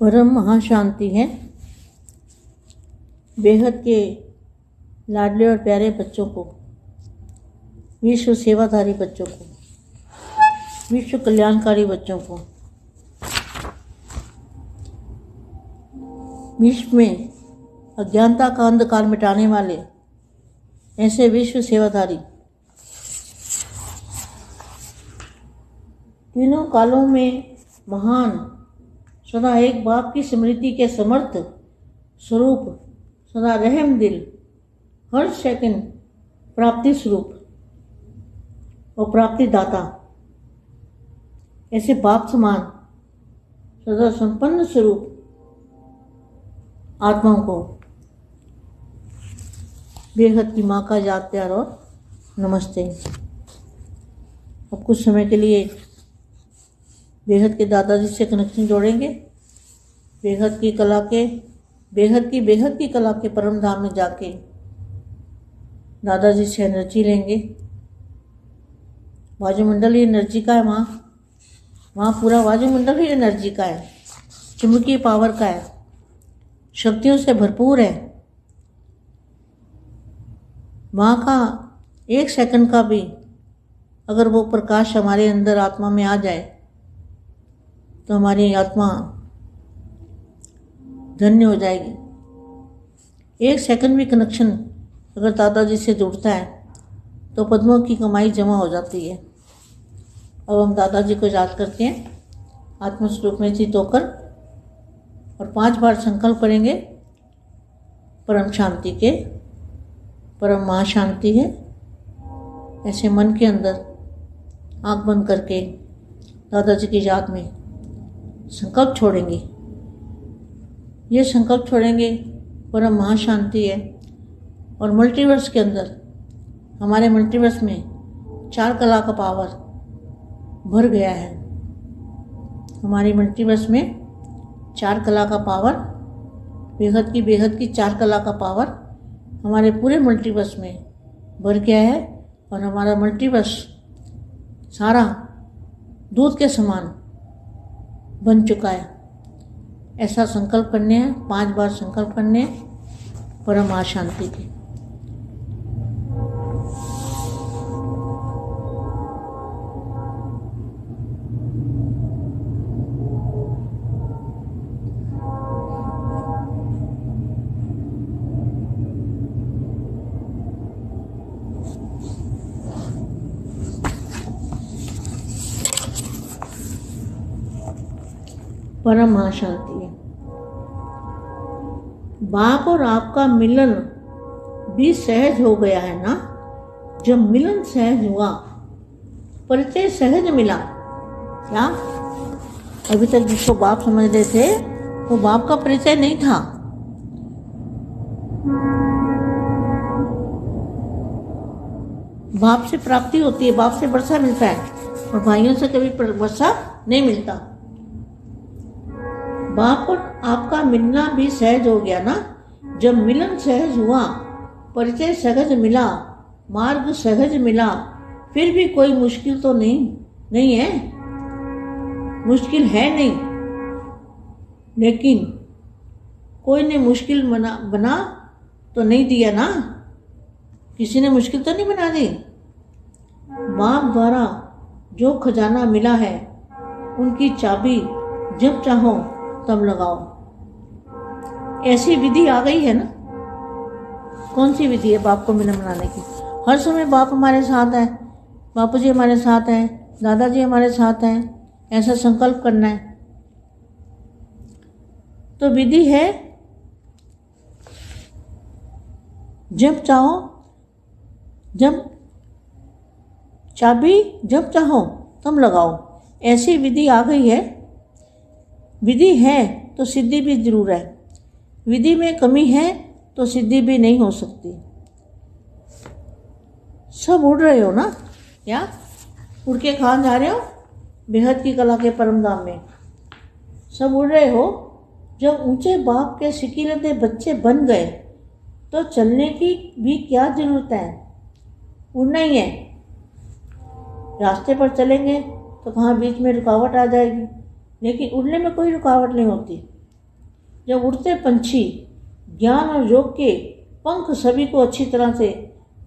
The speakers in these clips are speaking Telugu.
परम महाशांति है। बेहद के लाडले और प्यारे बच्चों को, विश्व सेवाधारी बच्चों को, विश्व कल्याणकारी बच्चों को, विश्व में अज्ञानता का अंधकार मिटाने वाले ऐसे विश्व सेवाधारी, तीनों कालों में महान सदा एक बाप की स्मृति के समर्थ स्वरूप, सदा रहम दिल, हर सेकंड प्राप्ति स्वरूप और प्राप्ति दाता। ऐसे बाप समान, सदा संपन्न स्वरूप आत्माओं को। बेहद की माँ का याद प्यार और नमस्ते। अब कुछ समय के लिए बेहद के दादाजी से कनेक्शन जोड़ेंगे। बेहद की कला के, बेहद की बेहद की कला के परम धाम में जाके दादाजी से एनर्जी लेंगे। वायुमंडल ही एनर्जी का है वहाँ। वहाँ पूरा वायुमंडल ही एनर्जी का है। चुंबकीय पावर का है। शक्तियों से भरपूर है। वहाँ का एक सेकंड का भी अगर वो प्रकाश हमारे अंदर आत्मा में आ जाए तो हमारी आत्मा धन्य हो जाएगी। एक सेकंड भी कनेक्शन अगर दादाजी से जुड़ता है तो पद्मों की कमाई जमा हो जाती है। अब हम दादाजी को याद करते हैं, आत्मस्वरूप में चित होकर, और पाँच बार संकल्प करेंगे, परम शांति के, परम महाशांति है, ऐसे मन के अंदर आँख बंद करके दादाजी की याद में संकल्प छोड़ेंगे। ये संकल्प छोड़ेंगे परम महाशांति है। और मल्टीवर्स के अंदर, हमारे मल्टीवर्स में चार कला का पावर भर गया है। हमारी मल्टीवर्स में चार कला का पावर बेहद की बेहद की चार कला का पावर हमारे पूरे मल्टीवर्स में भर गया है। और हमारा मल्टीवर्स सारा दूध के समान बन चुका है। ऐसा संकल्प करने हैं, पाँच बार संकल्प करने हैं, परम आशांति के। परम महाशांति है। बाप और आपका मिलन भी सहज हो गया है ना? जब मिलन सहज हुआ, परिचय सहज मिला। क्या? अभी तक जिसको बाप समझ रहे थे, वो बाप का परिचय नहीं था। बाप से प्राप्ति होती है, बाप से वर्षा मिलता है, और भाइयों से कभी वर्षा नहीं मिलता। बाप और आपका मिलना भी सहज हो गया ना? जब मिलन सहज हुआ, परिचय सहज मिला, मार्ग सहज मिला, फिर भी कोई मुश्किल तो नहीं? नहीं है? मुश्किल है नहीं। लेकिन कोई ने मुश्किल बना बना तो नहीं दिया ना? किसी ने मुश्किल तो नहीं बना दी? बाप द्वारा जो खजाना मिला है, उनकी चाबी जब चाहो तब लगाओ। ऐसी विधि आ गई है ना? कौन सी विधि है बाप को मिलन बनाने की? हर समय बाप हमारे साथ है। बापू जी हमारे साथ हैं, दादाजी हमारे साथ हैं, ऐसा संकल्प करना है। तो विधि है, जब चाहो, जब चाबी जब चाहो, तब लगाओ। ऐसी विधि आ गई है विधि है तो सिद्धि भी ज़रूर है। विधि में कमी है तो सिद्धि भी नहीं हो सकती। सब उड़ रहे हो ना? क्या उड़ के कहाँ जा रहे हो? बेहद की कला के परम धाम में। सब उड़ रहे हो? जब ऊँचे बाप के सिकीलते बच्चे बन गए तो चलने की भी क्या ज़रूरत है? उड़ना ही है। रास्ते पर चलेंगे तो कहाँ बीच में रुकावट आ जाएगी? लेकिन उड़ने में कोई रुकावट नहीं होती। जब उड़ते पंछी ज्ञान और योग के पंख सभी को अच्छी तरह से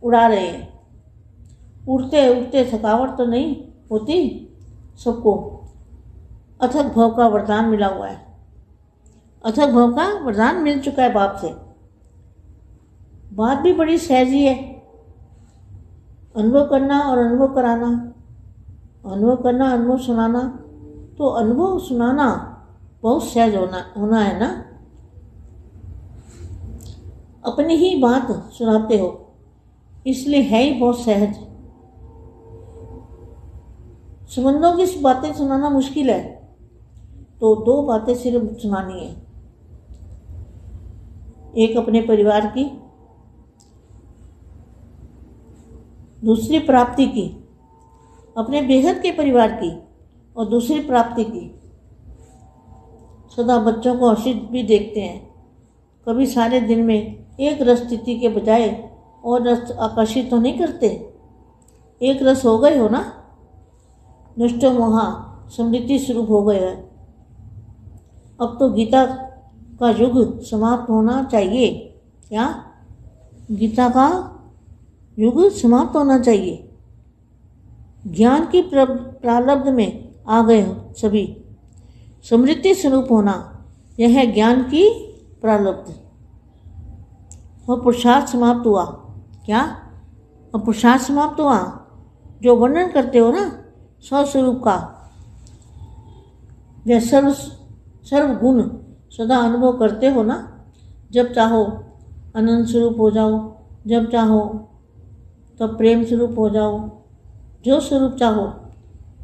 उड़ा रहे हैं। उड़ते उड़ते थकावट तो नहीं होती, सबको अथक भव का वरदान मिला हुआ है। अथक भव का वरदान मिल चुका है बाप से। बात भी बड़ी सहजी है अनुभव करना और अनुभव कराना, अनुभव करना, अनुभव सुनाना तो अनुभव सुनाना बहुत सहज होना होना है ना? अपनी ही बात सुनाते हो, इसलिए है ही बहुत सहज। संबंधों की बातें सुनाना मुश्किल है तो दो बातें सिर्फ़ सुनानी है। एक अपने परिवार की, दूसरी प्राप्ति की, अपने बेहद के परिवार की। और दूसरी प्राप्ति की। सदा बच्चों को हर्षित भी देखते हैं। कभी सारे दिन में एक रस स्थिति के बजाय और रस आकर्षित तो नहीं करते? एक रस हो गए हो ना? नष्ट मोहा समृद्धि स्वरूप हो गए है। अब तो गीता का युग समाप्त होना चाहिए। क्या? गीता का युग समाप्त होना चाहिए। ज्ञान की प्रारब्ध में आ गए हो सभी। समृद्धि स्वरूप होना, यह है ज्ञान की प्रारब्ध और पुरुषार्थ समाप्त हुआ। क्या? और पुरुषार्थ समाप्त हुआ? जो वर्णन करते हो ना, स्वस्वरूप का वह सर्व सर्व गुण सदा अनुभव करते हो ना। जब चाहो, आनंद स्वरूप हो जाओ। जब चाहो, तब प्रेम स्वरूप हो जाओ। जो स्वरूप चाहो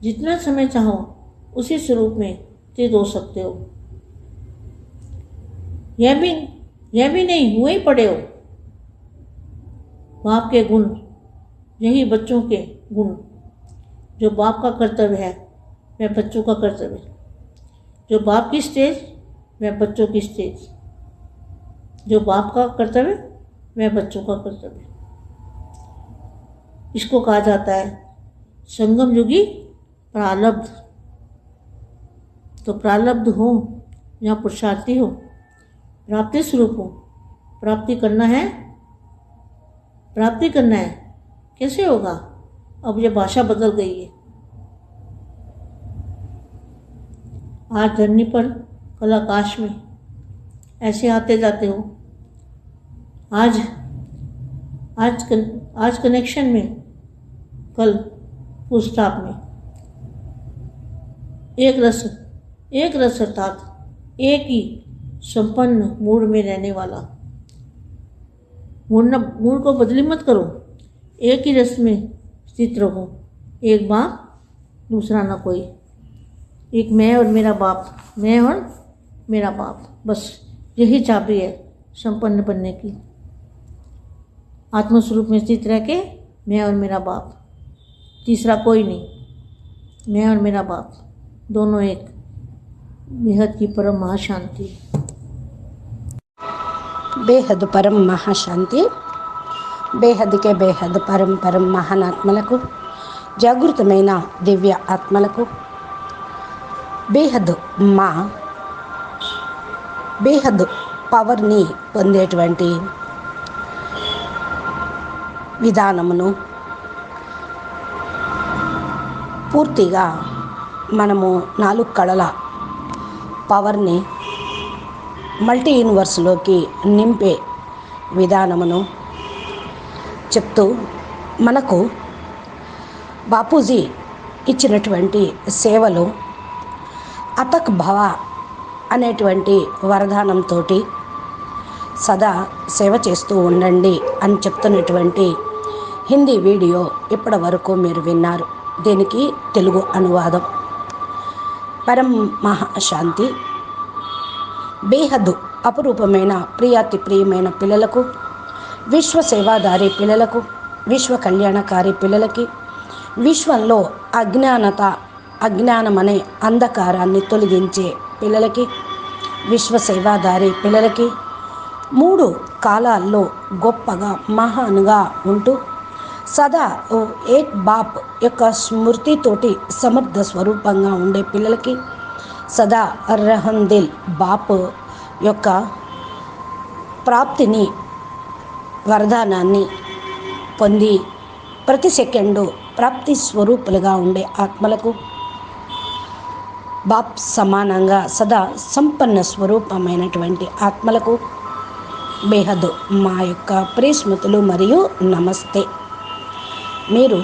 जितना समय चाहो, उसी स्वरूप में स्थित हो सकते हो। यह भी यह भी नहीं, हुए ही पड़े हो। बाप के गुण, यही बच्चों के गुण। जो बाप का कर्तव्य है, वह बच्चों का कर्तव्य। जो बाप की स्टेज, वह बच्चों की स्टेज। जो बाप का कर्तव्य, वह बच्चों का कर्तव्य। इसको कहा जाता है संगम युगी प्रारब्ध। तो प्रारब्ध हो या पुरुषार्थी हो प्राप्ति स्वरूप हो प्राप्ति करना है प्राप्ति करना है कैसे होगा? अब ये भाषा बदल गई है। आज धरनी पर कल आकाश में ऐसे आते जाते हो। आज आज कन, आज कनेक्शन में कल फुल में। एक रस एक रस अर्थात एक ही संपन्न मूड में रहने वाला। मूड मूड को बदली मत करो। एक ही रस में स्थित रहो। एक बाप दूसरा ना कोई। एक मैं और मेरा बाप, मैं और मेरा बाप। बस यही चाबी है संपन्न बनने की। आत्मस्वरूप में स्थित रह के मैं और मेरा बाप। तीसरा कोई नहीं, मैं और मेरा बाप। दोनों एक बेहद की परम महाशांति బేహద్ పరం మహాశాంతి బేహద్కే బేహద్ పరం పరం మహానాత్మలకు జాగృతమైన దివ్య ఆత్మలకు బేహద్ మా బేహద్ పవర్ని పొందేటువంటి విధానమును పూర్తిగా మనము నాలుగు కళల పవర్ని మల్టీ యూనివర్స్లోకి నింపే విధానమును చెప్తూ మనకు బాపూజీ ఇచ్చినటువంటి సేవలు అతక్ భవ అనేటువంటి వరదానంతో సదా సేవ చేస్తూ ఉండండి అని చెప్తున్నటువంటి హిందీ వీడియో ఇప్పటి వరకు మీరు విన్నారు. దీనికి తెలుగు అనువాదం. పరం మహాశాంతి. బేహద్దు అపురూపమైన ప్రియాతి ప్రియమైన పిల్లలకు విశ్వ సేవాదారి పిల్లలకు విశ్వ కళ్యాణకారి పిల్లలకి విశ్వంలో అజ్ఞానత అజ్ఞానం అనే అంధకారాన్ని తొలగించే పిల్లలకి విశ్వ సేవాదారి పిల్లలకి మూడు కాలాల్లో గొప్పగా మహానుగా ఉంటూ సదా ఓ ఏక్ బాప్ యొక్క స్మృతితోటి సమర్థ స్వరూపంగా ఉండే పిల్లలకి సదా రహన్ దిల్ బాప్ యొక్క ప్రాప్తిని వరదానాన్ని పొంది ప్రతి సెకండు ప్రాప్తి స్వరూపులుగా ఉండే ఆత్మలకు బాప్ సమానంగా సదా సంపన్న స్వరూపమైనటువంటి ఆత్మలకు బేహద్ మా యొక్క ప్రేస్మృతులు మరియు నమస్తే. మీరు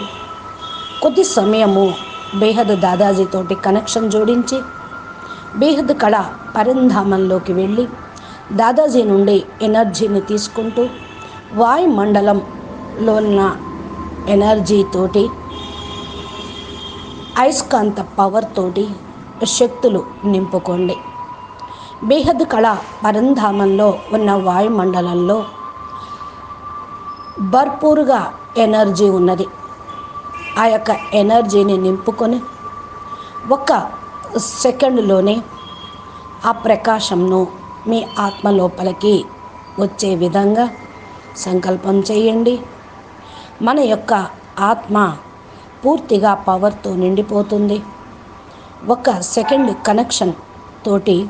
కొద్ది సమయము బేహద్ దాదాజీతోటి కనెక్షన్ జోడించి బేహద్ కళ పరంధామంలోకి వెళ్ళి దాదాజీ నుండి ఎనర్జీని తీసుకుంటూ వాయుమండలంలో ఉన్న ఎనర్జీతోటి అయస్కాంత పవర్ తోటి శక్తులు నింపుకోండి. బేహద్ కళ పరంధామంలో ఉన్న వాయుమండలంలో భర్పూరుగా ఎనర్జీ ఉన్నది. ఆ యొక్క ఎనర్జీని నింపుకొని ఒక సెకండ్లోనే ఆ ప్రకాశంను మీ ఆత్మ లోపలికి వచ్చే విధంగా సంకల్పం చేయండి. మన యొక్క ఆత్మ పూర్తిగా పవర్తో నిండిపోతుంది. ఒక సెకండ్ కనెక్షన్ తోటి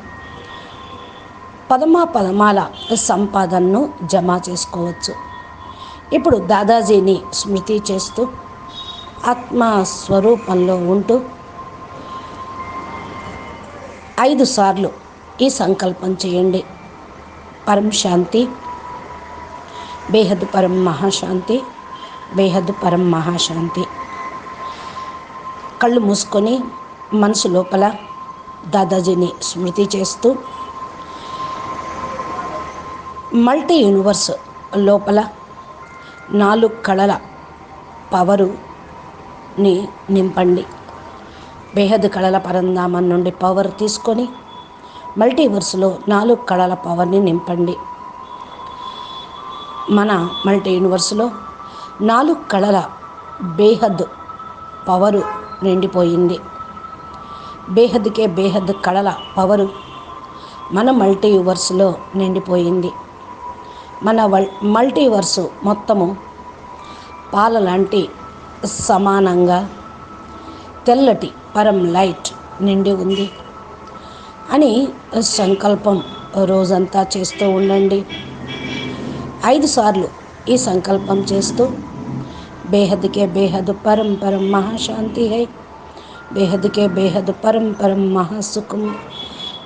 పదమా పదమాల సంపాదనను జమ చేసుకోవచ్చు. ఇప్పుడు దాదాజీని స్మృతి చేస్తూ ఆత్మ స్వరూపంలో ఉంటూ ఐదు సార్లు ఈ సంకల్పం చేయండి. పరం శాంతి బేహద్ పరం మహాశాంతి బేహద్ పరం మహాశాంతి. కళ్ళు మూసుకొని మనసు లోపల దాదాజీని స్మృతి చేస్తూ మల్టీ యూనివర్స్ లోపల నాలుగు కళల పవరుని నింపండి. బేహద్ కళల పరంధామం నుండి పవర్ తీసుకొని మల్టీవర్స్లో నాలుగు కళల పవర్ని నింపండి. మన మల్టీ యూనివర్స్లో నాలుగు కళల బేహద్ పవరు నిండిపోయింది. బేహద్కే బేహద్ కళల పవరు మన మల్టీ యూవర్స్లో నిండిపోయింది. మన వల్ మల్టీవర్సు మొత్తము పాల లాంటి సమానంగా తెల్లటి పరం లైట్ నిండి ఉంది అని సంకల్పం రోజంతా చేస్తూ ఉండండి. ఐదు సార్లు ఈ సంకల్పం చేస్తూ బేహద్కే బేహద్ పరం పరం మహాశాంతి హై బేహద్కే బేహద్ పరం పరం మహాసుఖం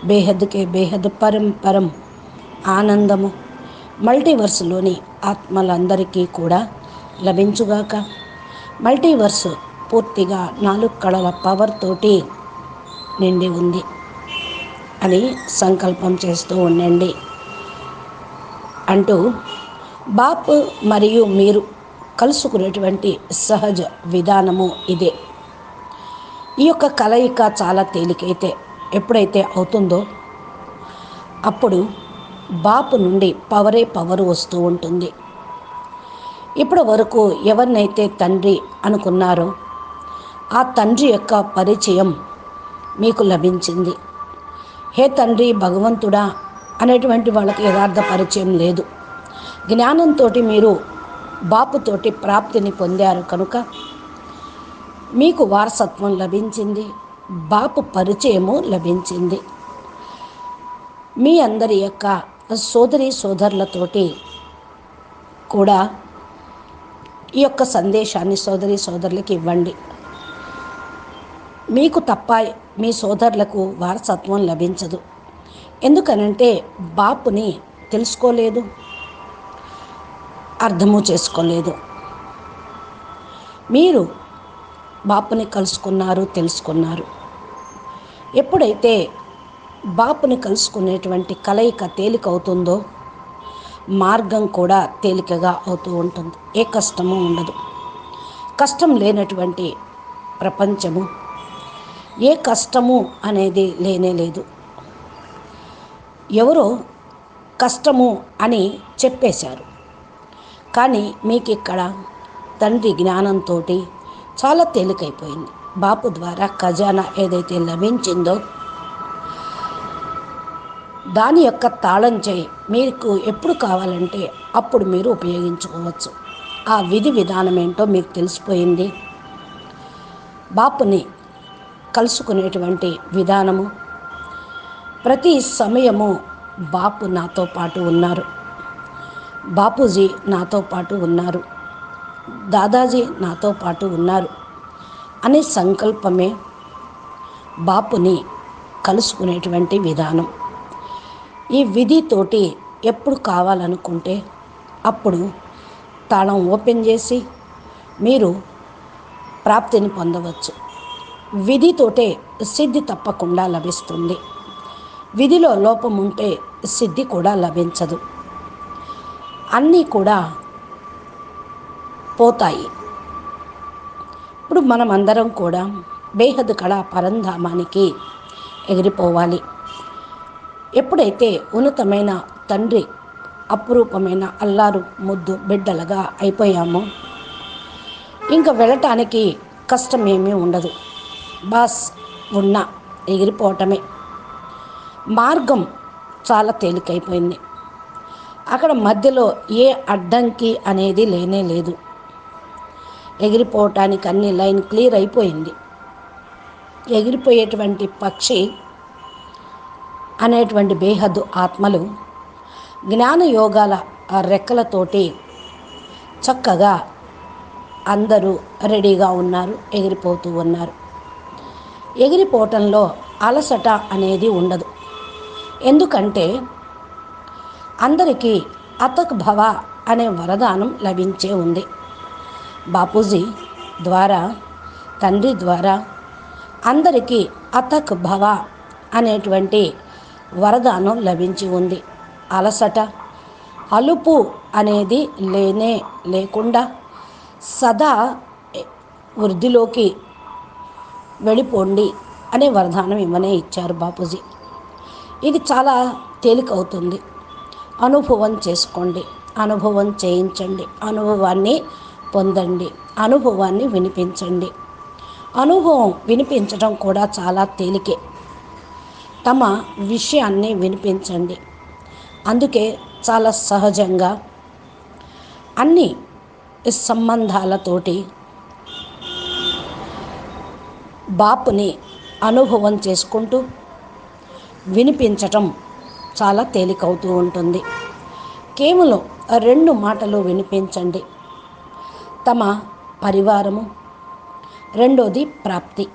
బేహద్కే బేహద్ పరం పరం ఆనందము మల్టీవర్స్లోని ఆత్మలందరికీ కూడా లభించుగాక. మల్టీవర్స్ పూర్తిగా నాలుగు కళల పవర్ తోటి నిండి ఉంది అని సంకల్పం చేస్తూ ఉండండి. అంటూ బాప్ మరియు మీరు కలుసుకునేటువంటి సహజ విధానము ఇదే. ఈ యొక్క కలయిక చాలా తేలికైతే ఎప్పుడైతే అవుతుందో అప్పుడు బాపు నుండి పవరే పవర్ వస్తూ ఉంటుంది. ఇప్పటి వరకు ఎవరినైతే తండ్రి అనుకున్నారో ఆ తండ్రి యొక్క పరిచయం మీకు లభించింది. హే తండ్రి భగవంతుడా అనేటువంటి వాళ్ళకి యథార్థ పరిచయం లేదు. జ్ఞానంతో మీరు బాపుతోటి ప్రాప్తిని పొందారు కనుక మీకు వారసత్వం లభించింది బాపు పరిచయము లభించింది. మీ అందరి యొక్క సోదరి సోదరులతోటి కూడా ఈ యొక్క సందేశాన్ని సోదరి సోదరులకి ఇవ్వండి. మీకు తప్ప మీ సోదరులకు వారసత్వం లభించదు. ఎందుకనంటే బాపుని తెలుసుకోలేదు అర్థము చేసుకోలేదు. మీరు బాపుని కలుసుకున్నారు తెలుసుకున్నారు. ఎప్పుడైతే బాపుని కలుసుకునేటువంటి కలయిక తేలిక అవుతుందో మార్గం కూడా తేలికగా అవుతూ ఉంటుంది. ఏ కష్టము ఉండదు. కష్టం లేనటువంటి ప్రపంచము ఏ కష్టము అనేది లేనే లేదు. ఎవరో కష్టము అని చెప్పేశారు. కానీ మీకు ఇక్కడ తండ్రి జ్ఞానంతో చాలా తేలికైపోయింది. బాపు ద్వారా ఖజానా ఏదైతే లభించిందో దాని యొక్క తాళం చేయి. మీకు ఎప్పుడు కావాలంటే అప్పుడు మీరు ఉపయోగించుకోవచ్చు. ఆ విధి విధానం ఏంటో మీకు తెలిసిపోయింది. బాపుని కలుసుకునేటువంటి విధానము. ప్రతి సమయము బాపు నాతో పాటు ఉన్నారు. బాపూజీ నాతో పాటు ఉన్నారు. దాదాజీ నాతో పాటు ఉన్నారు అనే సంకల్పమే బాపుని కలుసుకునేటువంటి విధానం. ఈ విధితోటి ఎప్పుడు కావాలనుకుంటే అప్పుడు తాళం ఓపెన్ చేసి మీరు ప్రాప్తిని పొందవచ్చు. విధితోటే సిద్ధి తప్పకుండా లభిస్తుంది. విధిలో లోపం ఉంటే సిద్ధి కూడా లభించదు. అన్నీ కూడా పోతాయి. ఇప్పుడు మనం అందరం కూడా బేహద్ కళా పరంధామానికి ఎగిరిపోవాలి. ఎప్పుడైతే ఉన్నతమైన తండ్రి అపురూపమైన అల్లారు ముద్దు బిడ్డలుగా అయిపోయామో ఇంకా వెళ్ళటానికి కష్టం ఏమీ ఉండదు. బాస్ ఉన్న ఎగిరిపోవటమే. మార్గం చాలా తేలికైపోయింది. అక్కడ మధ్యలో ఏ అడ్డంకి అనేది లేనే లేదు. ఎగిరిపోవటానికి అన్ని లైన్ క్లియర్ అయిపోయింది. ఎగిరిపోయేటువంటి పక్షి అనేటువంటి బేహద్దు ఆత్మలు జ్ఞాన యోగాల ఆ రెక్కలతోటి చక్కగా అందరూ రెడీగా ఉన్నారు ఎగిరిపోతూ ఉన్నారు. ఎగిరిపోవటంలో అలసట అనేది ఉండదు. ఎందుకంటే అందరికీ అతక్ భవ అనే వరదానం లభించే ఉంది. బాపూజీ ద్వారా తండ్రి ద్వారా అందరికీ అతక్ భవ అనేటువంటి వరదానం లభించి ఉంది. అలసట. అలుపు అనేది లేనే లేకుండా సదా వృద్ధిలోకి వెళ్ళిపోండి అనే వరదానం ఇవ్వనే ఇచ్చారు బాపూజీ. ఇది చాలా తేలికవుతుంది. అనుభవం చేసుకోండి. అనుభవం చేయించండి. అనుభవాన్ని పొందండి. అనుభవాన్ని వినిపించండి. అనుభవం వినిపించడం కూడా చాలా తేలికే. తమ విషయాన్ని వినిపించండి. అందుకే చాలా సహజంగా అన్ని సంబంధాలతోటి బాపుని అనుభవం చేసుకుంటూ వినిపించటం చాలా తేలికవుతూ ఉంటుంది. కేవలం రెండు మాటలు వినిపించండి. తమ పరివారము. రెండోది ప్రాప్తి.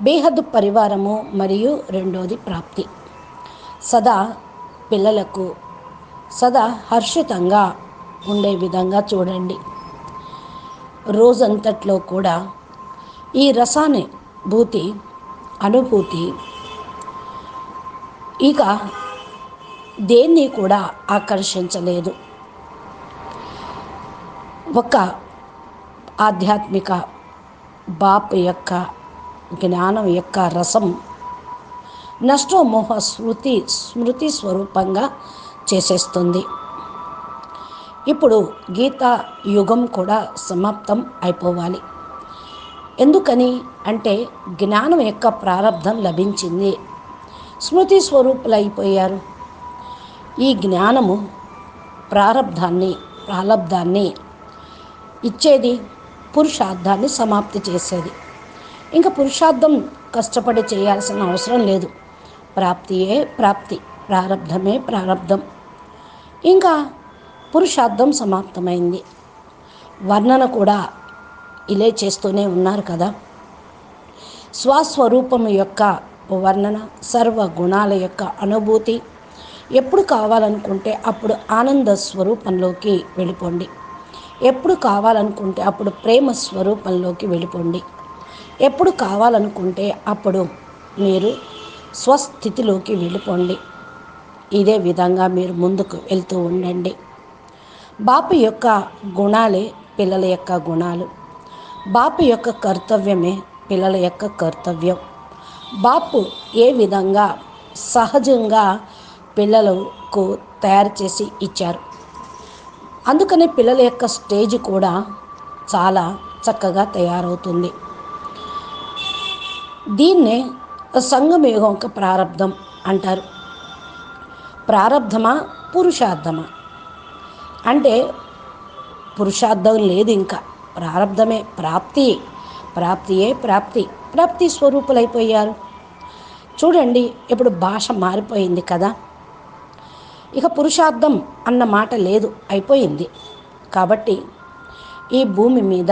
బేహద్దు పరివారము మరియు రెండోది ప్రాప్తి. సదా పిల్లలకు సదా హర్షితంగా ఉండే విధంగా చూడండి. రోజంతట్లో కూడా ఈ రసాన్ని భూతి అనుభూతి ఇక దేన్ని కూడా ఆకర్షించలేదు. ఒక ఆధ్యాత్మిక బాప్ యొక్క జ్ఞానం యొక్క రసం. నష్టోమోహ స్మృతి స్మృతి స్వరూపంగా చేసేస్తుంది. ఇప్పుడు గీత యుగం కూడా సమాప్తం అయిపోవాలి. ఎందుకని అంటే జ్ఞానం యొక్క ప్రారంధం లభించింది. స్మృతి స్వరూపులు అయిపోయారు ఈ జ్ఞానము ప్రారంధాన్ని ప్రారంధాన్ని ఇచ్చేది పురుషార్థాన్ని సమాప్తి చేసేది. ఇంకా పురుషార్థం కష్టపడి చేయాల్సిన అవసరం లేదు. ప్రాప్తియే ప్రాప్తి ప్రారంధమే ప్రారంధం ఇంకా పురుషార్థం సమాప్తమైంది. వర్ణన కూడా ఇలే చేస్తూనే ఉన్నారు కదా. స్వస్వరూపము యొక్క వర్ణన సర్వ గుణాల యొక్క అనుభూతి ఎప్పుడు కావాలనుకుంటే అప్పుడు ఆనంద స్వరూపంలోకి వెళ్ళిపోండి. ఎప్పుడు కావాలనుకుంటే అప్పుడు ప్రేమ స్వరూపంలోకి వెళ్ళిపోండి. ఎప్పుడు కావాలనుకుంటే అప్పుడు మీరు స్వస్థితిలోకి వెళ్ళిపోండి. ఇదే విధంగా మీరు ముందుకు వెళ్తూ ఉండండి. బాపు యొక్క గుణాలే పిల్లల యొక్క గుణాలు. బాపు యొక్క కర్తవ్యమే పిల్లల యొక్క కర్తవ్యం. బాపు ఏ విధంగా సహజంగా పిల్లలకు తయారు చేసి ఇచ్చారు. అందుకని పిల్లల యొక్క స్టేజ్ కూడా చాలా చక్కగా తయారవుతుంది. దీన్నే సంగమయుగం యొక్క ప్రారంధం అంటారు. ప్రారంధమా పురుషార్థమా? అంటే పురుషార్థం లేదు ఇంకా. ప్రారంధమే ప్రాప్తి. ప్రాప్తియే ప్రాప్తి. ప్రాప్తి స్వరూపులైపోయారు. చూడండి ఇప్పుడు భాష మారిపోయింది కదా. ఇక పురుషార్థం అన్న మాట లేదు అయిపోయింది. కాబట్టి ఈ భూమి మీద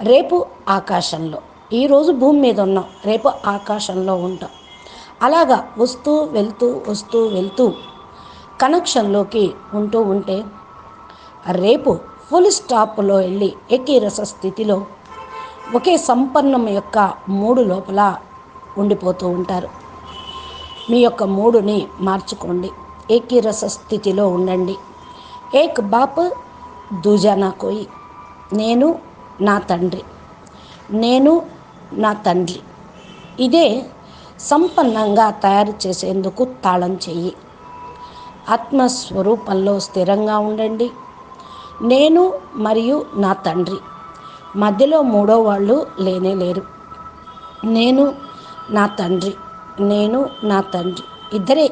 రేపు ఆకాశంలో ఈరోజు భూమి మీద ఉన్నాం రేపు ఆకాశంలో ఉంటాం. అలాగా వస్తూ వెళ్తూ వస్తూ వెళ్తూ కనెక్షన్లోకి ఉంటూ ఉంటే రేపు ఫుల్ స్టాప్లో వెళ్ళి ఏకీరస స్థితిలో ఒకే సంపన్నం యొక్క మూడు లోపల ఉండిపోతూ ఉంటారు. మీ యొక్క మూడుని మార్చుకోండి. ఏకీరస స్థితిలో ఉండండి. ఏక్ బాప్ దూజా నా కోయి. నేను నా తండ్రి. నేను నా తండ్రి. ఇదే సంపన్నంగా తయారు చేసేందుకు తాళం చెయ్యి. ఆత్మస్వరూపంలో స్థిరంగా ఉండండి. నేను మరియు నా తండ్రి. మధ్యలో మూడో వాళ్ళు లేనే లేరు. నేను నా తండ్రి. నేను నా తండ్రి. ఇద్దరే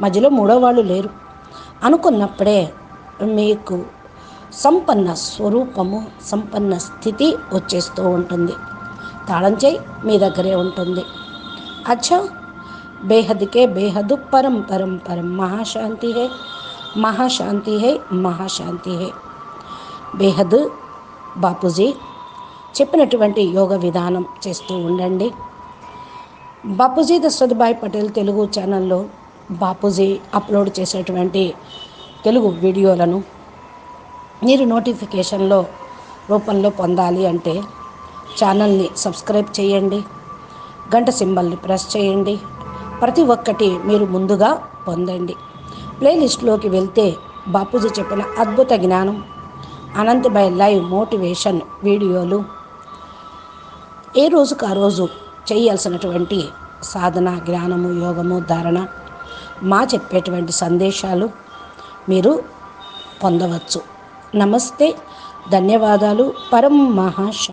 మధ్యలో మూడో వాళ్ళు లేరు. అనుకున్నప్పుడే మీకు సంపన్న స్వరూపము సంపన్న స్థితి వచ్చేస్తూ ఉంటుంది. తాళం చేయి మీ దగ్గరే ఉంటుంది. అచ్చా బేహద్కే బేహదు పరం పరం పరం మహాశాంతి హే మహాశాంతి హే మహాశాంతి హే. బేహద్ బాపూజీ చెప్పినటువంటి యోగ విధానం చేస్తూ ఉండండి. బాపూజీ దశరథ్భాయ్ పటేల్ తెలుగు ఛానల్లో బాపూజీ అప్లోడ్ చేసేటువంటి తెలుగు వీడియోలను మీరు నోటిఫికేషన్లో రూపంలో పొందాలి అంటే ఛానల్ని సబ్స్క్రైబ్ చేయండి. గంట సింబల్ని ప్రెస్ చేయండి. ప్రతి ఒక్కటి మీరు ముందుగా పొందండి. ప్లేలిస్ట్లోకి వెళ్తే బాపూజీ చెప్పిన అద్భుత జ్ఞానం అనంతభాయ్ లైవ్ మోటివేషన్ వీడియోలు ఏ రోజుకు ఆ రోజు చేయాల్సినటువంటి సాధన జ్ఞానము యోగము ధారణ మా చెప్పేటువంటి సందేశాలు మీరు పొందవచ్చు. నమస్తే ధన్యవాదాలు. పరం మహాశ